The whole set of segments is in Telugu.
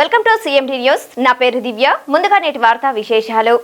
Welcome to CMD news. నా పేరు దివ్య. ముందుగా నేటి వార్తా విశేషాలు.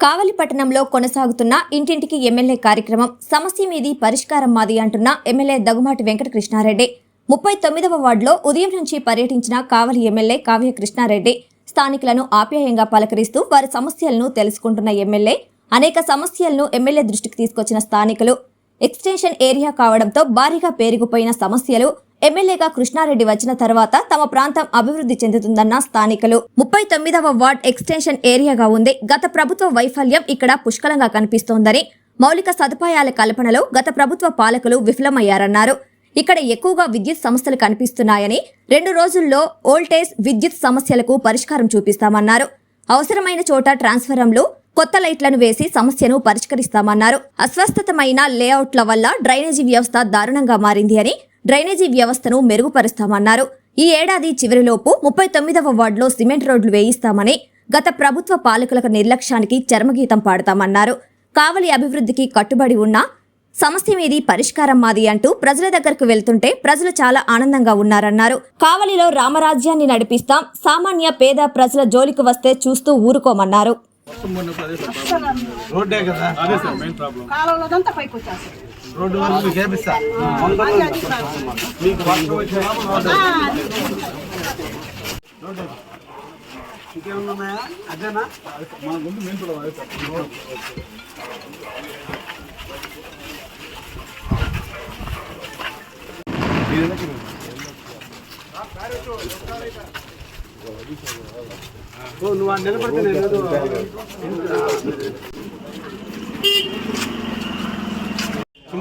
కావలి పట్టణంలో కొనసాగుతున్న ఇంటింటికి ఎమ్మెల్యే కార్యక్రమం సమస్య మీది పరిష్కారం మాది అంటున్న ఎమ్మెల్యే దగుమాటి వెంకట కృష్ణారెడ్డి ముప్పై తొమ్మిదవ వార్డులో ఉదయం నుంచి పర్యటించిన కావలి ఎమ్మెల్యే కావ్య కృష్ణారెడ్డి స్థానికులను ఆప్యాయంగా పలకరిస్తూ వారి సమస్యలను తెలుసుకుంటున్న ఎమ్మెల్యే అనేక సమస్యలను ఎమ్మెల్యే దృష్టికి తీసుకొచ్చిన స్థానికులు. ఎక్స్టెన్షన్ ఏరియా కావడంతో భారీగా పేరుకుపోయిన సమస్యలు ఎమ్మెల్యేగా కృష్ణారెడ్డి వచ్చిన తర్వాత తమ ప్రాంతం అభివృద్ధి చెందుతుందన్న స్థానికులు. ముప్పై తొమ్మిదవ వార్డ్ ఎక్స్టెన్షన్ ఏరియాగా ఉంది. గత ప్రభుత్వ వైఫల్యం ఇక్కడ పుష్కలంగా కనిపిస్తోందని మౌలిక సదుపాయాల కల్పనలో గత ప్రభుత్వ పాలకులు విఫలమయ్యారన్నారు. ఇక్కడ ఎక్కువగా విద్యుత్ సమస్యలు కనిపిస్తున్నాయని రెండు రోజుల్లో ఓల్టేజ్ విద్యుత్ సమస్యలకు పరిష్కారం చూపిస్తామన్నారు. అవసరమైన చోట ట్రాన్స్ఫరంలు కొత్త లైట్లను వేసి సమస్యను పరిష్కరిస్తామన్నారు. అస్వస్థతమైన లేఅవుట్ల వల్ల డ్రైనేజీ వ్యవస్థ దారుణంగా మారింది అని డ్రైనేజీ వ్యవస్థను మెరుగుపరుస్తామన్నారు. ఈ ఏడాది చివరిలోపు ముప్పై తొమ్మిదవ వార్డులో సిమెంట్ రోడ్లు వేయిస్తామని గత ప్రభుత్వ పాలకులకు నిర్లక్ష్యానికి చర్మగీతం పాడతామన్నారు. కావలి అభివృద్ధికి కట్టుబడి ఉన్న సమస్య మీది పరిష్కారం మాది అంటూ ప్రజల దగ్గరకు వెళ్తుంటే ప్రజలు చాలా ఆనందంగా ఉన్నారన్నారు. కావలిలో రామరాజ్యాన్ని నడిపిస్తాం సామాన్య పేద ప్రజల జోలికి వస్తే చూస్తూ ఊరుకోమన్నారు. రోడ్డే కదా రోడ్డు వరకు మీకు వేపిస్తా మీకు వచ్చినా రోడ్డు ఇంకేమన్నా ఉన్నాయా? అదేనా? ముందు నువ్వు నిలబడితే నేను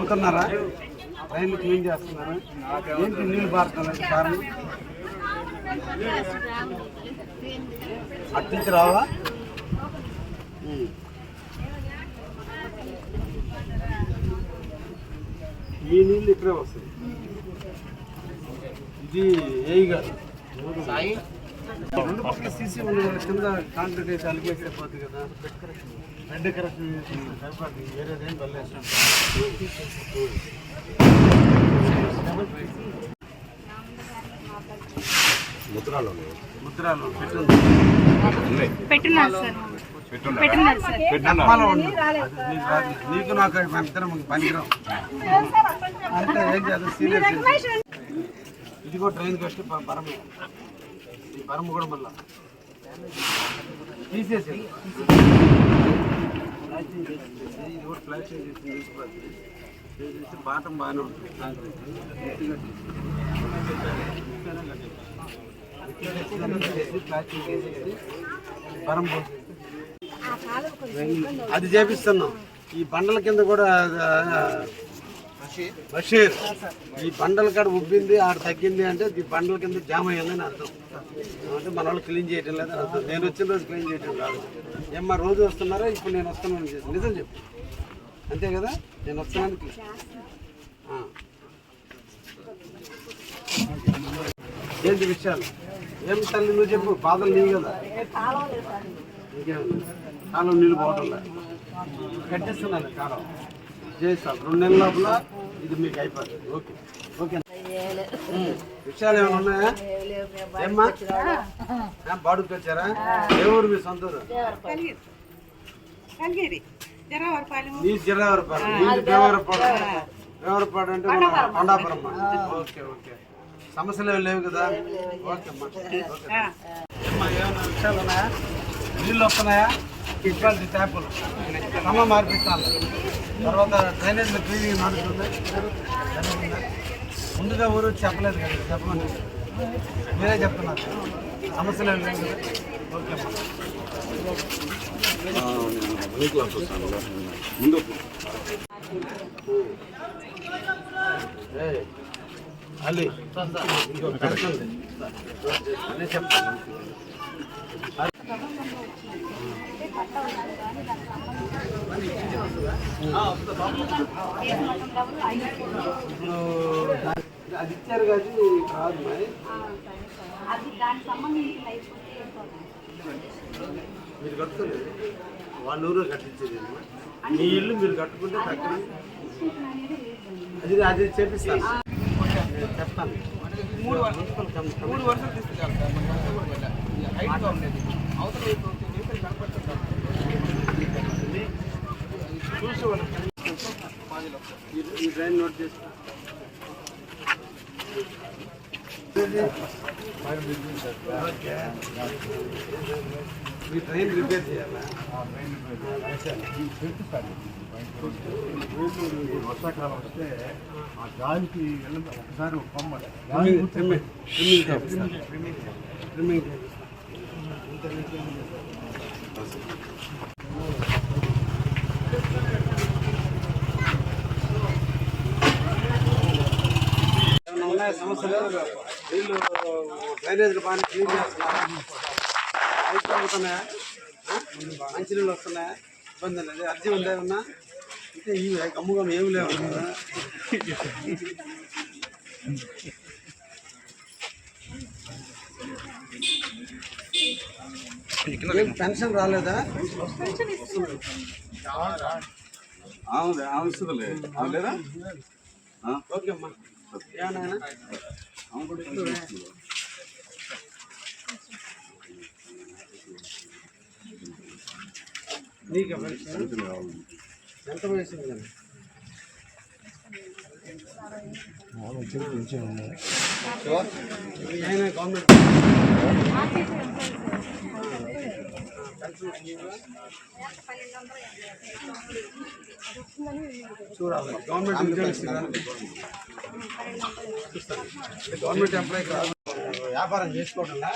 చుమ్ముతున్నారా రైలు క్లీన్ చేస్తున్నారా? ఏంటి నీళ్ళు పారుతున్నారు కారణం అట్టించి రావా. ఈ నీళ్ళు ఇక్కడే వస్తాయి. ఇది ఏయి గారు. రెండు పక్కల సీసీ ఉంది కదా కింద కాంక్రీట్ వేసి అలిగేస్తే పోతుంది కదా. బెడ్ కరెక్షన్ వెళ్ళేస్తాం ముద్రాలు ఉండు. అది నీకు. నీకు నాకు ఇద్దరం పనికిరాం. అంటే ఏం చేయాలి? సీరియస్ ఇది కూడా ట్రైన్ కట్టి పరమ. ఈ పరమ కూడా మళ్ళా. తీసేసి ఇది కూడా ప్లాస్టింగ్ చేసి తీసుకోవాలి చేసేసి బాటం బాగానే ఉంటుంది చేసి చేసేసి పరం పోసేసి అది చేపిస్తున్నాం. ఈ బండల కింద కూడా బషీర్. ఈ బండల కాడ ఉబ్బింది ఆడ తగ్గింది అంటే ఈ బండల కింద జామ్ అయ్యిందని అర్థం. అంటే మన వాళ్ళు క్లీన్ చేయటం లేదని అర్థం. నేను వచ్చిన రోజు క్లీన్ చేయటం కాదు. ఏమ్మా రోజు వస్తున్నారా? ఇప్పుడు నేను వస్తున్నాను చేసి నిజం చెప్పు. అంతే కదా? నేను వస్తున్నాను. ఏంటి విషయాలు? ఏం తల్లి నువ్వు చెప్పు. బాధలు నీవు కదా? ఇంకేమన్నా కాలం నీళ్ళు పోవటం లేదు. కట్టిస్తున్నాను కాలం. చేస్తాం రెండు నెలల లోపల ఇది మీకు అయిపోతుంది. ఓకే. ఓకే. విషయాలు ఏమైనా ఉన్నాయా? ఏమ్మా? బాడుకు వచ్చారా ఏ ఊరు మీ సొంత ఊరు? అంటే మన కొండాపురం ఓకే ఓకే. సమస్యలు ఏమి లేవు కదా? ఓకే అమ్మా. ఓకే అమ్మా, ఏమైనా విషయాలు ఉన్నాయా? నీళ్ళు వస్తున్నాయా? మున్సిపాలిటీ ట్యాపులు. అమ్మ మార్పిస్తాను. తర్వాత డ్రైనేజ్ క్లీనింగ్ నడుస్తుంది? ముందుగా ఊరు చెప్పలేదు కదా చెప్పమని మీరే చెప్తున్నారు. సమస్యలు ఏమి లేవు కదా. ఓకే ఏయ్, అలీ ఇంకో కరెక్ట్ అనే చెప్తాను ఇప్పుడు అది ఇచ్చారు కానీ కాదు మరి మీరు కట్టుకోలేదు వాళ్ళ ఊరు కట్టించేది మీ ఇల్లు మీరు కట్టుకుంటే తక్కువ అది అది చేపిస్తాను చెప్తాను మూడు వర్షాలు మూడు వర్షాలు తీసుకెళ్తాను హైట్గా ఉండేది అవతల వైపు ఈ- ఈ డ్రైన్ నోట్ చేసుకో మీ ట్రైన్ రిపేర్ చేయాలా వర్షాకాలం వస్తే ఆ గాలికి వెళ్ళదు ఒకసారి ఒక ట్రిమ్మింగ్ ట్రిమ్మింగ్ ట్రిమ్మింగ్ చేపిస్తాను ట్రిమ్మింగ్ చేపిస్తాను ఏమన్నా ఉన్నాయా సమస్యలు నీళ్ళు డ్రైనేజీలు బాగా క్లీన్ చేస్తున్నారా పైపులు అవుతున్నాయా మంచి నీళ్ళు వస్తున్నాయా ఇబ్బంది లేదు అర్జీ ఉందా ఏమన్నా అంటే ఈ గమ్ముగా ఏమి లేవు పెన్షన్ రాలేదా అవును అవసరంలే లేదా ఓకే అమ్మా ఏమన్నా నీకే పెన్షన్ ఎంత వయసు కదా ఆయన గవర్నమెంట్ చూడాలి. గవర్నమెంట్ ఉద్యోగస్తులు గవర్నమెంట్ ఎంప్లాయీ వ్యాపారం చేసుకోకుండా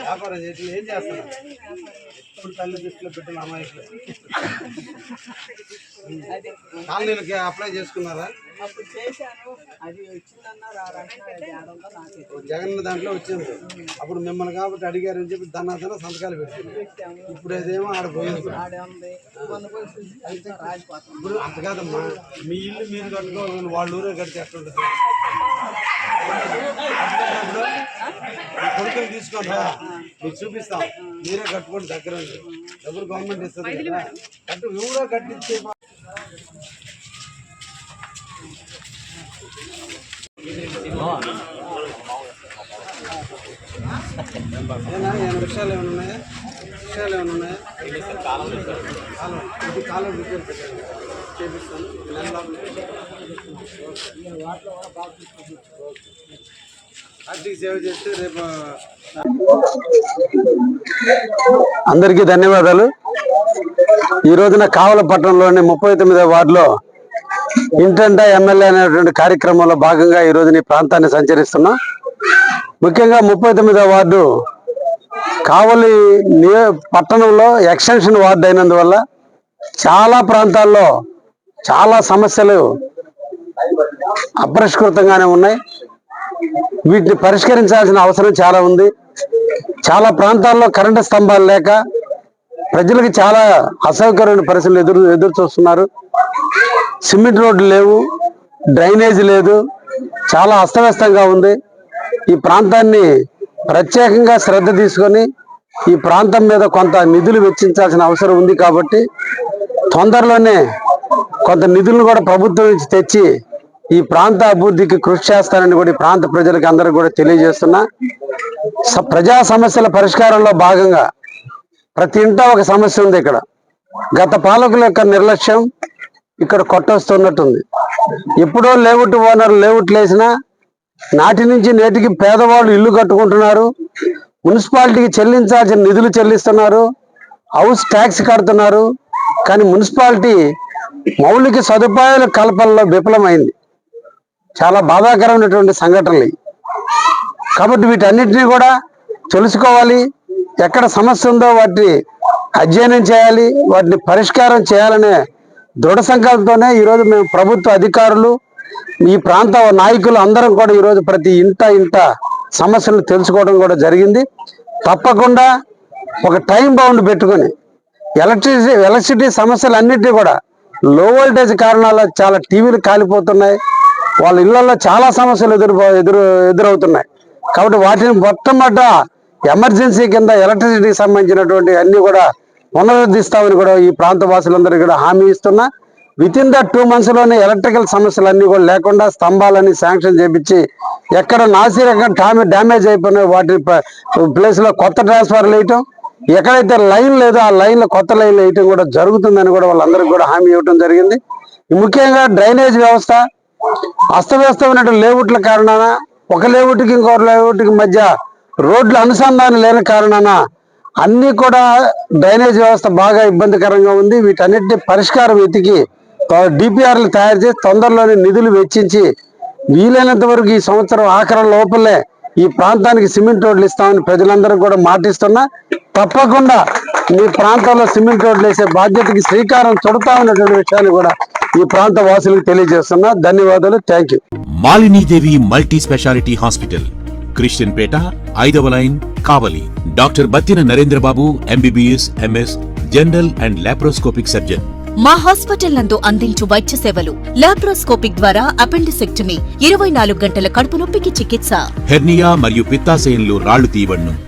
వ్యాపారం చేసి ఏం చేస్తున్నారు తల్లి దృష్టిలో పెట్టిన అమాయకులు కాలనీలకి అప్లై చేసుకున్నారా? అప్పుడు చేశాను. అది జగన్ దాంట్లో వచ్చింది. అప్పుడు మిమ్మల్ని కాబట్టి అడిగారని చెప్పి దన్నాదన సంతకాలు పెట్టారు. ఇప్పుడు అదేమో ఆడ పోయింది ఆడే ఉంది మొన్న పోయి చూసి అయితే రాజిపోతాం ఇప్పుడు అంత కాదమ్మా. మీ ఇల్లు మీరు కట్టుకోవాలి వాళ్ళ ఊరే కడితే ఎట్లుంటుంది? మీ కొడుకుని తీసుకొని రా మీకు చూపిస్తాం. మీరే కట్టుకోండి దగ్గర. డబ్బులు గవర్నమెంట్ ఇస్తుంది కదా. కట్టు ఎవరో కట్టించే ఏమైనా విషయాలు ఏమైనా ఉన్నాయా? విషయాలు ఏమైనా ఉన్నాయా? కాలం ఇది కాలం రిపేర్ చేపిస్తాను. నెల అందరికీ ధన్యవాదాలు. ఈ రోజున కావలపట్నంలోని ముప్పై తొమ్మిదవ వార్డులో ఇంటంటా ఎమ్మెల్యే అనేటువంటి కార్యక్రమంలో భాగంగా ఈ రోజున ఈ ప్రాంతాన్ని సంచరిస్తున్నాం. ముఖ్యంగా ముప్పై తొమ్మిదవ వార్డు కావలి పట్టణంలో ఎక్స్టెన్షన్ వార్డు అయినందువల్ల చాలా ప్రాంతాల్లో చాలా సమస్యలు అపరిష్కృతంగానే ఉన్నాయి. వీటిని పరిష్కరించాల్సిన అవసరం చాలా ఉంది. చాలా ప్రాంతాల్లో కరెంటు స్తంభాలు లేక ప్రజలకు చాలా అసౌకర్యమైన పరిస్థితులు ఎదురు ఎదురు చూస్తున్నారు. సిమెంట్ రోడ్లు లేవు డ్రైనేజ్ లేదు చాలా అస్తవ్యస్తంగా ఉంది. ఈ ప్రాంతాన్ని ప్రత్యేకంగా శ్రద్ధ తీసుకొని ఈ ప్రాంతం మీద కొంత నిధులు వెచ్చించాల్సిన అవసరం ఉంది కాబట్టి తొందరలోనే కొంత నిధులను కూడా ప్రభుత్వం నుంచి తెచ్చి ఈ ప్రాంత అభివృద్ధికి కృషి చేస్తానని కూడా ఈ ప్రాంత ప్రజలకు అందరూ కూడా తెలియజేస్తున్నా. స- ప్రజా సమస్యల పరిష్కారంలో భాగంగా ప్రతి ఇంట ఒక సమస్య ఉంది ఇక్కడ. గత పాలకుల యొక్క నిర్లక్ష్యం ఇక్కడ కొట్టొస్తున్నట్టుంది. ఎప్పుడో లేవుట్ ఓనర్ లేవుట్ లేసినా నాటి నుంచి నేటికి పేదవాళ్ళు ఇల్లు కట్టుకుంటున్నారు. మున్సిపాలిటీకి చెల్లించాల్సిన నిధులు చెల్లిస్తున్నారు. హౌస్ ట్యాక్స్ కడుతున్నారు. కానీ మున్సిపాలిటీ మౌలిక సదుపాయాల కల్పనలో విఫలమైంది. చాలా బాధాకరమైనటువంటి సంఘటనలు కాబట్టి వీటన్నిటినీ కూడా తెలుసుకోవాలి. ఎక్కడ సమస్య ఉందో వాటిని అధ్యయనం చేయాలి. వాటిని పరిష్కారం చేయాలనే దృఢ సంకల్పంతోనే ఈరోజు మేము ప్రభుత్వ అధికారులు ఈ ప్రాంత నాయకులు అందరం కూడా ఈరోజు ప్రతి ఇంట ఇంట సమస్యలు తెలుసుకోవడం కూడా జరిగింది. తప్పకుండా ఒక టైం బౌండ్ పెట్టుకొని ఎలక్ట్రిసిటీ ఎలక్ట్రిసిటీ సమస్యలు అన్నిటినీ కూడా లో వోల్టేజ్ కారణాల చాలా టీవీలు కాలిపోతున్నాయి. వాళ్ళ ఇళ్ళలో చాలా సమస్యలు ఎదురు ఎదురు ఎదురవుతున్నాయి. కాబట్టి వాటిని మొట్టమొదట ఎమర్జెన్సీ కింద ఎలక్ట్రిసిటీకి సంబంధించినటువంటి అన్నీ కూడా పునరుద్ధిస్తామని కూడా ఈ ప్రాంత వాసులందరికీ కూడా హామీ ఇస్తున్నా. విత్ ఇన్ ద టూ మంత్స్లోనే ఎలక్ట్రికల్ సమస్యలు అన్నీ కూడా లేకుండా స్తంభాలని శాంక్షన్ చేపించి ఎక్కడ నాసిరకంగా డామే డ్యామేజ్ అయిపోయినాయి వాటి ప- కొత్త ట్రాన్స్ఫర్లు వేయటం ఎక్కడైతే లైన్ లేదో ఆ లైన్లో కొత్త లైన్లు వేయటం కూడా జరుగుతుందని కూడా వాళ్ళందరికీ కూడా హామీ ఇవ్వటం జరిగింది. ముఖ్యంగా డ్రైనేజ్ వ్యవస్థ అస్తవ్యస్తమైన లేఅవుట్ల కారణాన ఒక లేఅవుట్కి ఇంకో లేఅవుట్కి మధ్య రోడ్ల అనుసంధానం లేని కారణాన అన్నీ కూడా డ్రైనేజ్ వ్యవస్థ బాగా ఇబ్బందికరంగా ఉంది. వీటన్నిటిని పరిష్కారం వెతికి డిపిఆర్లు తయారు చేసి తొందరలోనే నిధులు వెచ్చించి వీలైనంత వరకు ఈ సంవత్సరం ఆఖరం లోపలే ఈ ప్రాంతానికి సిమెంట్ రోడ్లు ఇస్తామని ప్రజలందరూ కూడా మాటిస్తున్నా తప్పకుండా మీ ప్రాంతంలో సిమెంట్ రోడ్లు వేసే బాధ్యతకి శ్రీకారం చుడతామన్నటువంటి విషయాన్ని కూడా ఈ ప్రాంత వాసులకు తెలియజేస్తున్నా. ధన్యవాదాలు. Thank you. Malinidevi multi speciality hospital Christian Peta ఐదవ line Kavali. Doctor Battina Narendrababu MBBS MS general and laparoscopic surgeon. మా హాస్పిటల్ నందు అందించు వైద్య సేవలు. లాప్రోస్కోపిక్ ద్వారా అపెండిసెక్టమీ ఇరవై నాలుగు గంటల కడుపు నొప్పికి చికిత్స. హెర్నియా మరియు పిత్తాశయంలో రాళ్ళు తీయబడును.